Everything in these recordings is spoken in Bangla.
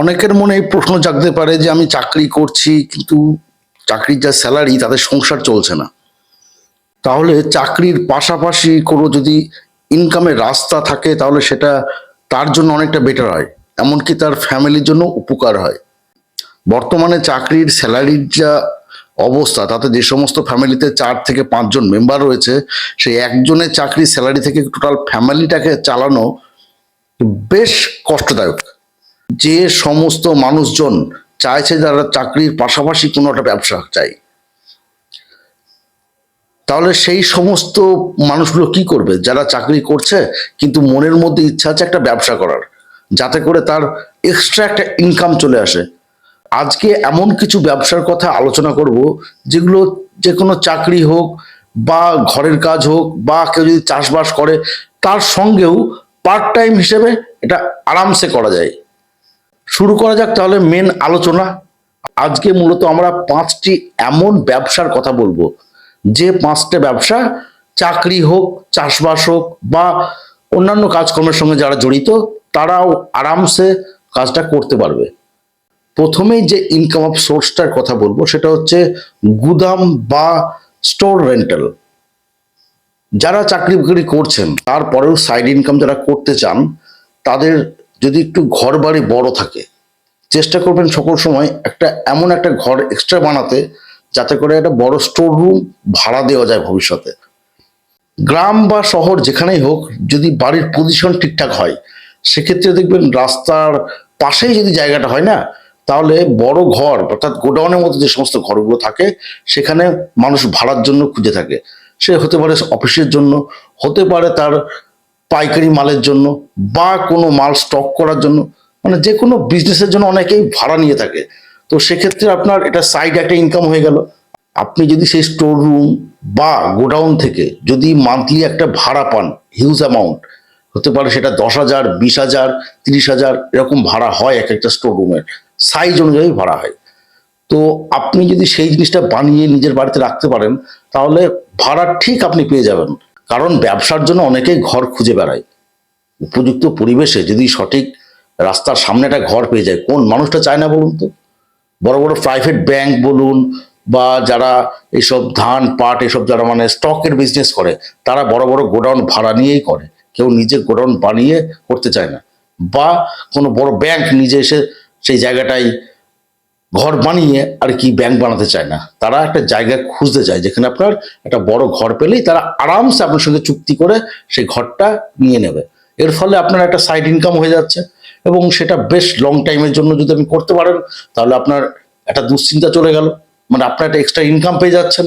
অনেকের মনে এই প্রশ্ন জাগতে পারে যে আমি চাকরি করছি, কিন্তু চাকরির যা স্যালারি তাদের সংসার চলছে না। তাহলে চাকরির পাশাপাশি কোনো যদি ইনকামের রাস্তা থাকে, তাহলে সেটা তার জন্য অনেকটা বেটার হয়। এমনকি তার ফ্যামিলির জন্য উপকার হয়। বর্তমানে চাকরির স্যালারির যা অবস্থা, তাতে যে সমস্ত ফ্যামিলিতে চার থেকে পাঁচজন মেম্বার রয়েছে, সেই একজনের চাকরির স্যালারি থেকে টোটাল ফ্যামিলিটাকে চালানো বেশ কষ্টদায়ক। যে সমস্ত মানুষজন চাইছে যারা চাকরির পাশাপাশি কোনো একটা ব্যবসা চাই, তাহলে সেই সমস্ত মানুষগুলো কি করবে? যারা চাকরি করছে, কিন্তু মনের মধ্যে ইচ্ছা আছে একটা ব্যবসা করার, যাতে করে তার এক্সট্রা একটা ইনকাম চলে আসে। আজকে এমন কিছু ব্যবসার কথা আলোচনা করব, যেগুলো যে কোনো চাকরি হোক বা ঘরের কাজ হোক বা কেউ যদি চাষবাস করে, তার সঙ্গেও পার্ট টাইম হিসেবে এটা আরামসে করা যায়। শুরু করা যাক তাহলে মেন আলোচনা। আজকে মূলত আমরা পাঁচটি এমন ব্যবসার কথা বলব। যে পাঁচটা ব্যবসা চাকরি হোক, চাষবাস হোক বা অন্যান্য কাজকর্মের সঙ্গে যারা জড়িত, তারাও আরামসে কাজটা করতে পারবে। প্রথমেই যে ইনকাম অফ সোর্সটার কথা বলব, সেটা হচ্ছে গুদাম বা স্টোর রেন্টাল যারা চাকরি বাকরি করছেন, তারপরেও সাইড ইনকাম যারা করতে চান, তাদের যদি একটু ঘর বাড়ি বড় থাকে, চেষ্টা করবেন সকল সময় একটা এমন একটা ঘর এক্সট্রা বানাতে যাতে করে একটা বড় স্টোর রুম ভাড়া দেওয়া যায় ভবিষ্যতে। গ্রাম বা শহর যেখানেই হোক, যদি বাড়ির পজিশন ঠিকঠাক হয়, সেক্ষেত্রে দেখবেন রাস্তার পাশেই যদি জায়গাটা হয় না, তাহলে বড় ঘর অর্থাৎ গোডাউনের মতো যে সমস্ত ঘরগুলো থাকে, সেখানে মানুষ ভাড়ার জন্য খুঁজে থাকে। সে হতে পারে অফিসের জন্য, হতে পারে তার পাইকারি মালের জন্য বা কোনো মাল স্টক করার জন্য মানে যে কোনো বিজনেসের জন্য অনেকেই ভাড়া নিয়ে থাকে। তো সেক্ষেত্রে আপনার এটা সাইড একটা ইনকাম হয়ে গেল। আপনি যদি সেই স্টোর রুম বা গোডাউন থেকে যদি মান্থলি একটা ভাড়া পান হিউজ অ্যামাউন্ট হতে পারে সেটা দশ হাজার, বিশ হাজার, তিরিশ হাজার, এরকম ভাড়া হয় এক একটা স্টোর রুমের সাইজ অনুযায়ী ভাড়া হয়। তো আপনি যদি সেই জিনিসটা বানিয়ে নিজের বাড়িতে রাখতে পারেন, তাহলে ভাড়া ঠিক আপনি পেয়ে যাবেন। কারণ ব্যবসার জন্য অনেকেই ঘর খুঁজে বেড়ায়। উপযুক্ত পরিবেশে যদি সঠিক রাস্তার সামনে একটা ঘর পেয়ে যায়, কোন মানুষটা চায় না বলুন তো? বড় বড় প্রাইভেট ব্যাংক বলুন বা যারা এইসব ধান, পাট, এসব যারা মানে স্টকের বিজনেস করে, তারা বড় বড় গোডাউন ভাড়া নিয়েই করে। কেউ নিজে গোডাউন বানিয়ে করতে চায় না। বা কোনো বড় ব্যাংক নিজে এসে সেই জায়গাটায় ঘর বানিয়ে আর কি ব্যাংক বানাতে চায় না। তারা একটা জায়গা খুঁজতে চায়, যেখানে আপনার একটা বড় ঘর পেলেই তারা আরামসে আপনার সঙ্গে চুক্তি করে সেই ঘরটা নিয়ে নেবে। এর ফলে আপনার একটা সাইড ইনকাম হয়ে যাচ্ছে এবং সেটা বেশ লং টাইমের জন্য যদি আপনি করতে পারেন, তাহলে আপনার একটা দুশ্চিন্তা চলে গেল। মানে আপনার একটা এক্সট্রা ইনকাম পেয়ে যাচ্ছেন।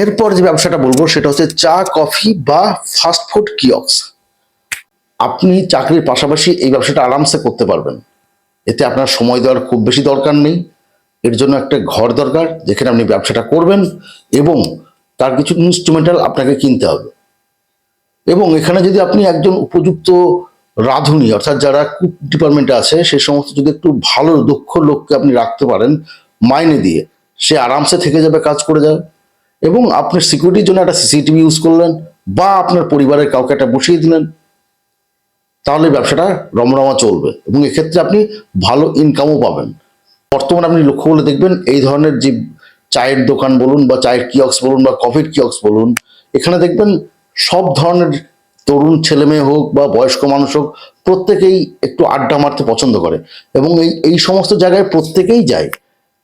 এরপর যে ব্যবসাটা বলব, সেটা হচ্ছে চা, কফি বা ফাস্ট ফুড কিয়ক্স আপনি চাকরির পাশাপাশি এই ব্যবসাটা আরামসে করতে পারবেন। এতে আপনার সময় দেওয়ার খুব বেশি দরকার নেই। এর জন্য একটা ঘর দরকার, যেখানে আপনি ব্যবসাটা করবেন এবং তার কিছু ইনস্ট্রুমেন্টাল আপনাকে কিনতে হবে। এবং এখানে যদি আপনি একজন উপযুক্ত রাঁধুনি, অর্থাৎ যারা কুক ডিপার্টমেন্টে আছে, সে সমস্ত যদি একটু ভালো দক্ষ লোককে আপনি রাখতে পারেন মাইনে দিয়ে, সে আরামসে থেকে যাবে, কাজ করে যাবে। এবং আপনি সিকিউরিটির জন্য একটা সিসিটিভি ইউজ করলেন, বা আপনার পরিবারের কাউকে একটা বসিয়ে দিলেন তাহলে ব্যবসাটা রমরমা চলবে এবং এক্ষেত্রে আপনি ভালো ইনকামও পাবেন। বর্তমানে আপনি লক্ষ্য করলে দেখবেন এই ধরনের যে চায়ের দোকান বলুন বা চায়ের কিয়ক্স বলুন বা কফির কিয়ক্স বলুন, এখানে দেখবেন সব ধরনের তরুণ ছেলে মেয়ে হোক বা বয়স্ক মানুষ হোক প্রত্যেকেই একটু আড্ডা মারতে পছন্দ করে এবং এই এই সমস্ত জায়গায় প্রত্যেকেই যায়।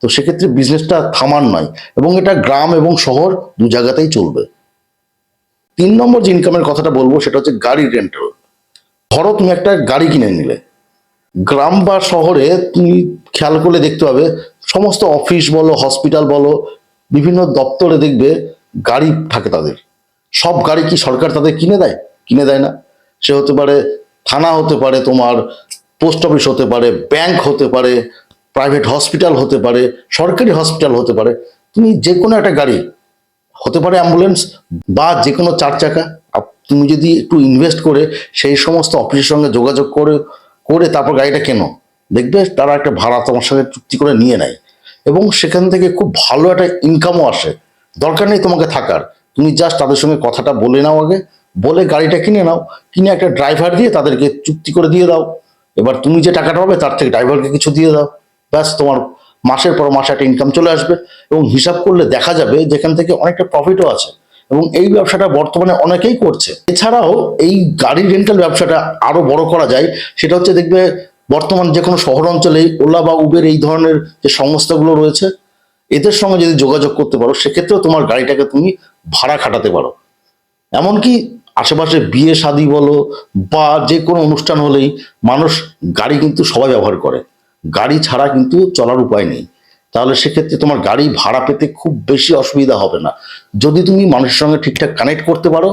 তো সেক্ষেত্রে বিজনেসটা থামার নয় এবং এটা গ্রাম এবং শহর দু জায়গাতেই চলবে। তিন নম্বর যে ইনকামের কথাটা বলব সেটা হচ্ছে গাড়ি রেন্টাল ধরো তুমি একটা গাড়ি কিনে নিলে। গ্রাম বা শহরে তুমি খেয়াল করলে দেখতে পাবে, সমস্ত অফিস বলো, হসপিটাল বলো, বিভিন্ন দপ্তরে দেখবে গাড়ি থাকে তাদের। সব গাড়ি কি সরকার তাদের কিনে দেয়? কিনে দেয় না। সে হতে পারে থানা হতে পারে, তোমার পোস্ট অফিস হতে পারে, ব্যাংক হতে পারে, প্রাইভেট হসপিটাল হতে পারে, সরকারি হসপিটাল হতে পারে। তুমি যে কোনো একটা গাড়ি, হতে পারে অ্যাম্বুলেন্স বা যে কোনো চার চাকা তুমি যদি একটু ইনভেস্ট করে সেই সমস্ত অফিসের সঙ্গে যোগাযোগ করে করে তারপর গাড়িটা কেনো? দেখবে তারা একটা ভাড়া তোমার সঙ্গে চুক্তি করে নিয়ে নেয়। এবং সেখান থেকে খুব ভালো একটা ইনকামও আসে। দরকার নেই তোমাকে থাকার। তুমি জাস্ট তাদের সঙ্গে কথাটা বলে নাও আগে। বলে গাড়িটা কিনে নাও। কিনে একটা ড্রাইভার দিয়ে তাদেরকে চুক্তি করে দিয়ে দাও। এবার তুমি যে টাকাটা পাবে তার থেকে ড্রাইভারকে কিছু দিয়ে দাও। ব্যাস, তোমার মাসের পর মাসে একটা ইনকাম চলে আসবে। এবং হিসাব করলে দেখা যাবে যেখান থেকে অনেকটা প্রফিটও আছে। এবং এই ব্যবসাটা বর্তমানে অনেকেই করছে। এছাড়াও এই গাড়ি রেন্টাল ব্যবসাটা আরও বড় করা যায়, সেটা হচ্ছে দেখবে বর্তমান যে কোনো শহর অঞ্চলেই ওলা বা উবের এই ধরনের যে সংস্থাগুলো রয়েছে, এদের সঙ্গে যদি যোগাযোগ করতে পারো, সেক্ষেত্রেও তোমার গাড়িটাকে তুমি ভাড়া খাটাতে পারো। এমনকি আশেপাশে বিয়ে শাদী বলো বা যে কোনো অনুষ্ঠান হলেই মানুষ গাড়ি কিন্তু সবাই ব্যবহার করে। গাড়ি ছাড়া কিন্তু চলার উপায় নেই। তাহলে সেক্ষেত্রে তোমার গাড়ি ভাড়া পেতে খুব বেশি অসুবিধা হবে না। যদি তুমি মানুষের সঙ্গে ঠিকঠাক কানেক্ট করতে পারো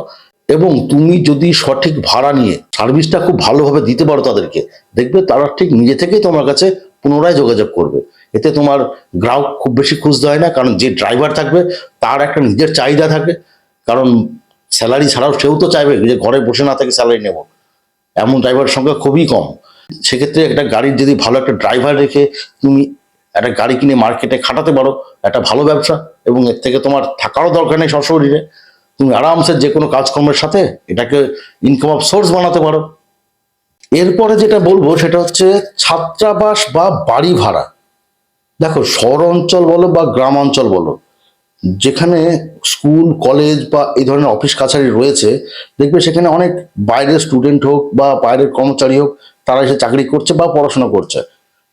এবং তুমি যদি সঠিক ভাড়া নিয়ে সার্ভিসটা খুব ভালোভাবে দিতে পারো তাদেরকে, দেখবে তারা ঠিক নিজে থেকেই তোমার কাছে পুনরায় যোগাযোগ করবে। এতে তোমার গ্রাহক খুব বেশি খুঁজতে হয় না, কারণ যে ড্রাইভার থাকবে তার একটা নিজের চাহিদা থাকে। কারণ স্যালারি ছাড়াও সেও তো চাইবে যে ঘরে বসে না থাকে স্যালারি নেব। এমন ড্রাইভারের সংখ্যা খুবই কম। সেক্ষেত্রে একটা গাড়ির যদি ভালো একটা ড্রাইভার রেখে তুমি একটা গাড়ি কিনে মার্কেটে খাটাতে পারো, একটা ভালো ব্যবসা এবং এর থেকে তোমার থাকারও দরকার নেই সশরীরে তুমি আরামসে যে কোনো কাজকর্মের সাথে এটাকে ইনকাম অফ সোর্স বানাতে পারো। এরপরে যেটা বলব সেটা হচ্ছে ছাত্রাবাস বা বাড়ি ভাড়া। দেখো শহর অঞ্চল বলো বা গ্রাম অঞ্চল বলো, যেখানে স্কুল, কলেজ বা এই ধরনের অফিস কাছারি রয়েছে, দেখবে সেখানে অনেক বাইরের স্টুডেন্ট হোক বা বাইরের কর্মচারী হোক, তারা এসে চাকরি করছে বা পড়াশোনা করছে।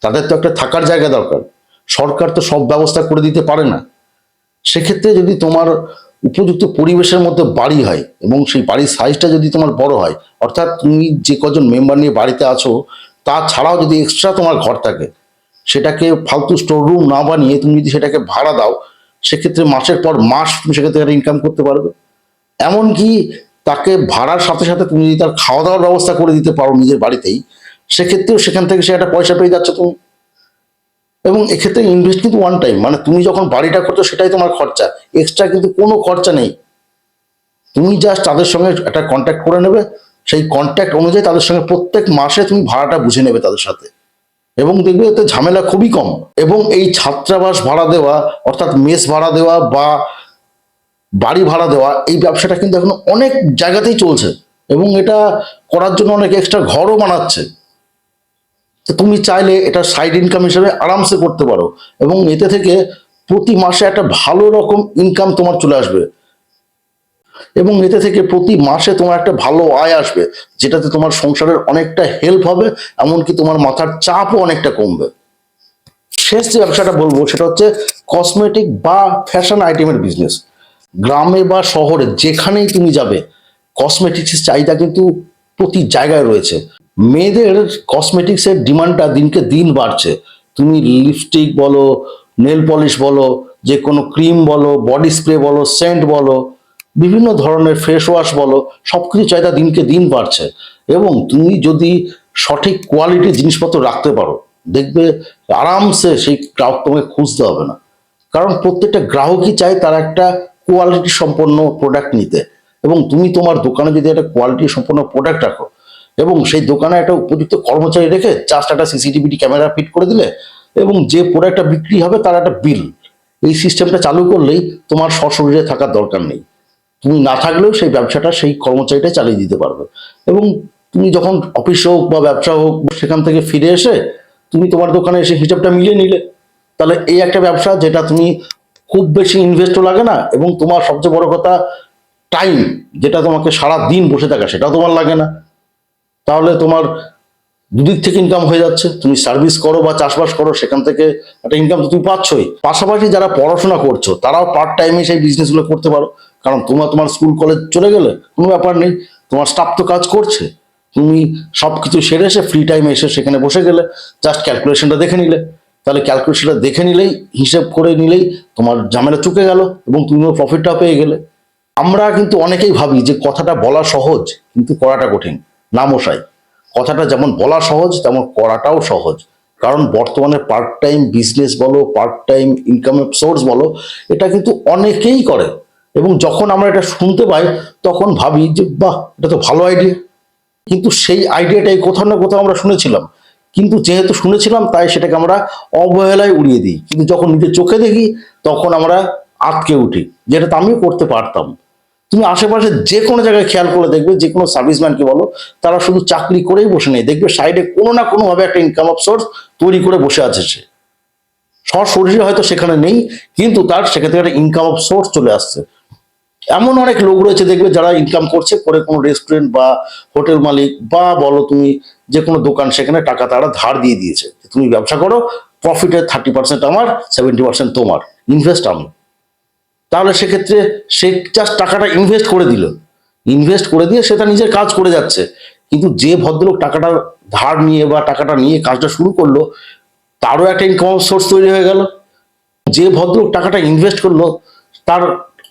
তাদের তো একটা থাকার জায়গা দরকার। সরকার তো সব ব্যবস্থা করে দিতে পারে না। সেক্ষেত্রে যদি তোমার উপযুক্ত পরিবেশের মধ্যে বাড়ি হয় এবং সেই বাড়ির সাইজটা যদি তোমার বড় হয়, অর্থাৎ তুমি যে কজন মেম্বার নিয়ে বাড়িতে আছো তা ছাড়াও যদি এক্সট্রা তোমার ঘর থাকে, সেটাকে ফালতু স্টোর রুম না বানিয়ে তুমি যদি সেটাকে ভাড়া দাও, সেক্ষেত্রে মাসের পর মাস তুমি সেক্ষেত্রে ইনকাম করতে পারবে। এমনকি তাকে ভাড়ার সাথে সাথে তুমি যদি তার খাওয়া দাওয়ার ব্যবস্থা করে দিতে পারো নিজের বাড়িতেই, সেক্ষেত্রেও সেখান থেকে সে একটা পয়সা পেয়ে যাচ্ছে তুমি। এবং এক্ষেত্রে ইনভেস্ট কিন্তু ওয়ান টাইম মানে তুমি যখন বাড়িটা করছ সেটাই তোমার খরচা এক্সট্রা কিন্তু কোনো খরচা নেই। তুমি জাস্ট তাদের সঙ্গে একটা কন্ট্যাক্ট করে নেবে, সেই কন্ট্যাক্ট অনুযায়ী তাদের সঙ্গে প্রত্যেক মাসে তুমি ভাড়াটা বুঝে নেবে তাদের সাথে। এবং দেখবে এতে ঝামেলা খুবই কম। এবং এই ছাত্রাবাস ভাড়া দেওয়া, অর্থাৎ মেস ভাড়া দেওয়া বা বাড়ি ভাড়া দেওয়া, এই ব্যবসাটা কিন্তু এখন অনেক জায়গাতেই চলছে। এবং এটা করার জন্য অনেক এক্সট্রা ঘরও বানাচ্ছে। তো তুমি চাইলে এটা সাইড ইনকাম হিসেবে আরামসে করতে পারো এবং এতে থেকে প্রতি মাসে একটা ভালো রকম ইনকাম তোমার চলে আসবে। এবং এতে থেকে প্রতি মাসে তোমার একটা ভালো আয় আসবে, যেটাতে তোমার সংসারের অনেকটা হেল্প হবে, এমনকি তোমার মাথার চাপও অনেকটা কমবে। শেষ যে ব্যবসাটা বলব, সেটা হচ্ছে কসমেটিক বা ফ্যাশন আইটেমের বিজনেস গ্রামে বা শহরে যেখানেই তুমি যাবে কসমেটিক্সের চাহিদা কিন্তু প্রতি জায়গায় রয়েছে। মেয়েদের কসমেটিক্সের ডিমান্ডটা দিনকে দিন বাড়ছে। তুমি লিপস্টিক বলো নেল পলিশ বলো, যে কোনো ক্রিম বলো বডি স্প্রে বলো সেন্ট বলো, বিভিন্ন ধরনের ফেস ওয়াশ বলো সব কিছু চাহিদা দিনকে দিন বাড়ছে। এবং তুমি যদি সঠিক কোয়ালিটির জিনিসপত্র রাখতে পারো, দেখবে আরামসে সেই গ্রাহক তোমাকে খুঁজতে হবে না। কারণ প্রত্যেকটা গ্রাহকই চায় তার একটা কোয়ালিটি সম্পন্ন প্রোডাক্ট নিতে। এবং তুমি তোমার দোকানে যদি একটা কোয়ালিটি সম্পন্ন প্রোডাক্ট রাখো এবং সেই দোকানে একটা উপযুক্ত কর্মচারী রেখে জাস্ট একটা সিসিটিভি ক্যামেরা ফিট করে দিলে এবং যে প্রোডাক্টটা বিক্রি হবে তার একটা বিল এই সিস্টেমটা চালু করলেই তোমার সশরীরে থাকার দরকার নেই। তুমি না থাকলেও সেই ব্যবসাটা সেই কর্মচারীটা চালিয়ে দিতে পারবে। এবং তুমি যখন অফিস হোক বা ব্যবসা হোক, সেখান থেকে ফিরে এসে তুমি তোমার দোকানে এসে হিসাবটা মিলিয়ে নিলে। তাহলে এই একটা ব্যবসা যেটা তুমি খুব বেশি ইনভেস্টও লাগে না এবং তোমার সবচেয়ে বড় কথা টাইম যেটা তোমাকে সারা দিন বসে থাকা, সেটাও তোমার লাগে না। তাহলে তোমার দুদিক থেকে ইনকাম হয়ে যাচ্ছে। তুমি সার্ভিস করো বা চাষবাস করো, সেখান থেকে একটা ইনকাম তো তুমি পাচ্ছই। পাশাপাশি যারা পড়াশোনা করছ, তারাও পার্ট টাইমে সেই বিজনেসগুলো করতে পারো। কারণ তোমার তোমার স্কুল কলেজ চলে গেলে কোনো ব্যাপার নেই। তোমার স্টাফ তো কাজ করছে। তুমি সব কিছু সেরে এসে ফ্রি টাইমে এসে সেখানে বসে গেলে জাস্ট ক্যালকুলেশনটা দেখে নিলে। তাহলে ক্যালকুলেশনটা দেখে নিলেই, হিসেব করে নিলেই তোমার ঝামেলা চুকে গেল এবং তুমিও প্রফিটটা পেয়ে গেলে। আমরা কিন্তু অনেকেই ভাবি যে কথাটা বলা সহজ, কিন্তু করাটা কঠিন। না মশাই কথাটা যেমন বলা সহজ, তেমন করাটাও সহজ। কারণ বর্তমানে পার্ট টাইম বিজনেস বলো পার্ট টাইম ইনকামের সোর্স বলো, এটা কিন্তু অনেকেই করে। এবং যখন আমরা এটা শুনতে পাই, তখন ভাবি যে, বাহ, এটা তো ভালো আইডিয়া কিন্তু সেই আইডিয়াটাই কোথাও না কোথাও আমরা শুনেছিলাম। কিন্তু যেহেতু শুনেছিলাম, তাই সেটাকে আমরা অবহেলায় উড়িয়ে দিই। কিন্তু যখন নিজের চোখে দেখি, তখন আমরা আটকে উঠি। যেটা তো আমিও করতে পারতাম। তুমি আশেপাশে যে কোনো জায়গায় খেয়াল করে দেখবে, যে কোনো সার্ভিসম্যানকে বলো, তারা শুধু চাকরি করেই বসে নেই। দেখবে সাইডে কোনো না কোনোভাবে একটা ইনকাম অফ সোর্স তৈরি করে বসে আছে সে। সশরীরে হয়তো সেখানে নেই, কিন্তু তার থেকে একটা ইনকাম অফ সোর্স চলে আসছে। এমন অনেক লোক রয়েছে, দেখবে যারা ইনকাম করছে, করে কোনো রেস্টুরেন্ট বা হোটেল মালিক, বা বলো তুমি যে কোনো দোকান, সেখানে টাকা তারা ধার দিয়ে দিয়েছে। তুমি ব্যবসা করো প্রফিটের থার্টি পার্সেন্ট আমার সেভেন্টি পার্সেন্ট তোমার। ইনভেস্ট আমি। তাহলে সেক্ষেত্রে সে জাস্ট টাকাটা ইনভেস্ট করে দিল। ইনভেস্ট করে দিয়ে সেটা নিজের কাজ করে যাচ্ছে। কিন্তু যে ভদ্রলোক টাকাটা ধার নিয়ে বা টাকাটা নিয়ে কাজটা শুরু করল, তারও একটা ইনকাম সোর্স তৈরি হয়ে গেল। যে ভদ্রলোক টাকাটা ইনভেস্ট করল, তার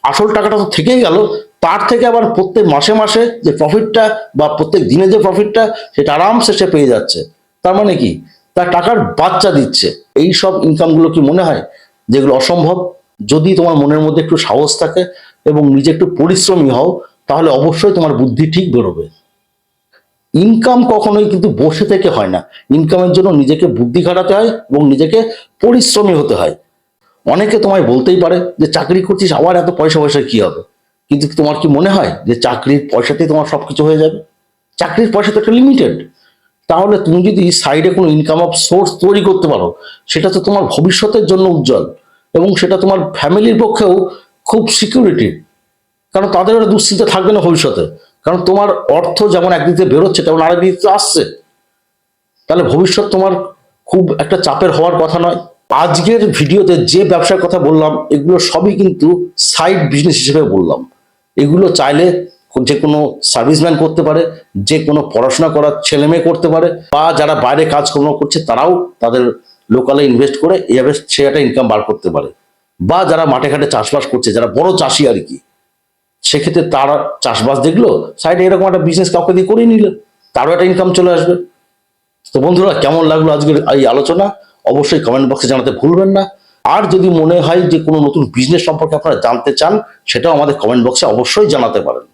আসল টাকাটা তো থেকেই গেল। তার থেকে আবার প্রত্যেক মাসে মাসে যে প্রফিটটা বা প্রত্যেক দিনে যে প্রফিটটা সেটা আরামসে সে পেয়ে যাচ্ছে। তার মানে কি? তার টাকার বাচ্চা দিচ্ছে। এই সব ইনকামগুলো কি মনে হয়? যেগুলো অসম্ভব? যদি তোমার মনের মধ্যে একটু সাহস থাকে এবং নিজে একটু পরিশ্রমী হও, তাহলে অবশ্যই তোমার বুদ্ধি ঠিক বেরোবে। ইনকাম কখনোই কিন্তু বসে থেকে হয় না। ইনকামের জন্য নিজেকে বুদ্ধি খাটাতে হয় এবং নিজেকে পরিশ্রমী হতে হয়। অনেকে তোমায় বলতেই পারে যে, চাকরি করছিস, আবার এত পয়সা পয়সা কি হবে? কিন্তু তোমার কি মনে হয় যে, চাকরির পয়সাতেই তোমার সব কিছু হয়ে যাবে? চাকরির পয়সা তো একটা লিমিটেড তাহলে তুমি যদি সাইডে কোনো ইনকাম অফ সোর্স তৈরি করতে পারো, সেটা তো তোমার ভবিষ্যতের জন্য উজ্জ্বল। এবং সেটা তোমার ফ্যামিলির পক্ষেও খুব সিকিউরিটি। কারণ তাদের একটা দুশ্চিন্তা থাকবে না ভবিষ্যতে। কারণ তোমার অর্থ যেমন একদিক বেরোচ্ছে, তেমন আরেক দিক থেকে আসছে। তাহলে ভবিষ্যৎ তোমার খুব একটা চাপের হওয়ার কথা নয়। আজকের ভিডিওতে যে ব্যবসার কথা বললাম, এগুলো সবই কিন্তু সাইড বিজনেস হিসেবে বললাম। এগুলো চাইলে যে কোনো সার্ভিসম্যান করতে পারে, যে কোনো পড়াশোনা করার ছেলে মেয়ে করতে পারে, বা যারা বাইরে কাজকর্ম করছে, তারাও তাদের লোকালে ইনভেস্ট করে এভাবে সে একটা ইনকাম বার করতে পারে। বা যারা মাঠে ঘাটে চাষবাস করছে, যারা বড় চাষি আর কি, সেক্ষেত্রে তারা চাষবাস দেখল সাইডে এরকম একটা বিজনেস কাউকে দিয়ে করে নিলে তারও একটা ইনকাম চলে আসবে। তো বন্ধুরা, কেমন লাগল আজকের এই আলোচনা? অবশ্যই কমেন্ট বক্সে জানাতে ভুলবেন না। আর যদি মনে হয় যে কোনো নতুন বিজনেস সম্পর্কে আপনারা জানতে চান, সেটাও আমাদের কমেন্ট বক্সে অবশ্যই জানাতে পারেন।